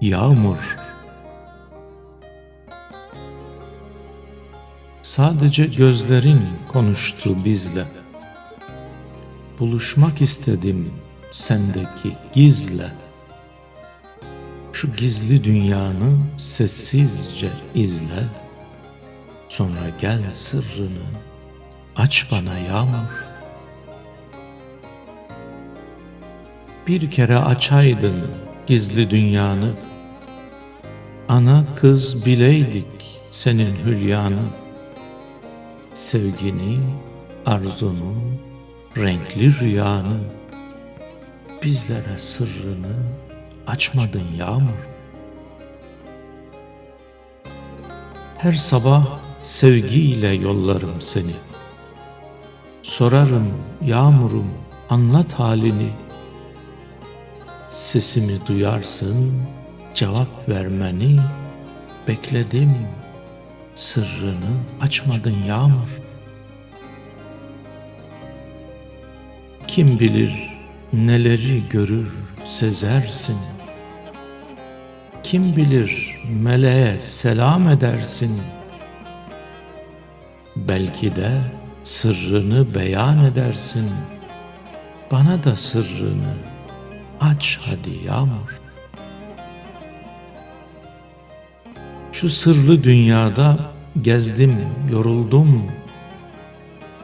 Yağmur. Sadece gözlerin konuştu bizle. Buluşmak istedim sendeki gizle. Şu gizli dünyanı sessizce izle. Sonra gel sırrını aç bana yağmur. Bir kere açaydın gizli dünyanı Ana kız bileydik senin hülyanı. Sevgini, arzunu, renkli rüyanı. Bizlere sırrını açmadın yağmur. Her sabah sevgiyle yollarım seni. Sorarım yağmurum anlat halini. Sesimi duyarsın cevap vermeni Bekledim. Sırrını açmadın yağmur. Kim bilir neleri görür sezersin. Kim bilir meleğe selam edersin. Belki de sırrını beyan edersin. Bana da sırrını aç hadi yağmur Şu sırlı dünyada gezdim, yoruldum.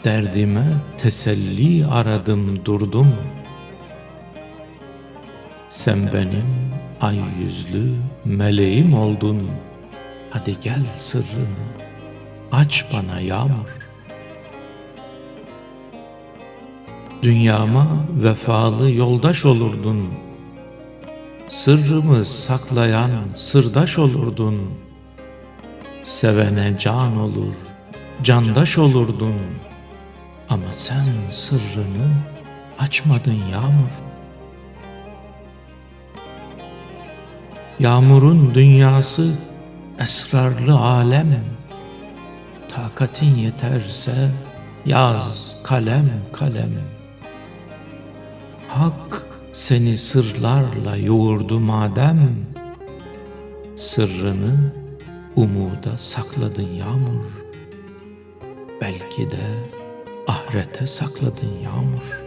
Derdime teselli aradım, durdum. Sen benim ay yüzlü meleğim oldun. Hadi gel sırrını, aç bana yağmur. Dünyama vefalı yoldaş olurdun. Sırrımı saklayan sırdaş olurdun.'' Sevene can olur, candaş olurdun. Ama sen sırrını açmadın yağmur. Yağmurun dünyası esrarlı alem. Takatin yeterse yaz kalem kalem. Hak seni sırlarla yoğurdu madem. Sırrını Umuda sakladın yağmur Belki de ahirete sakladın yağmur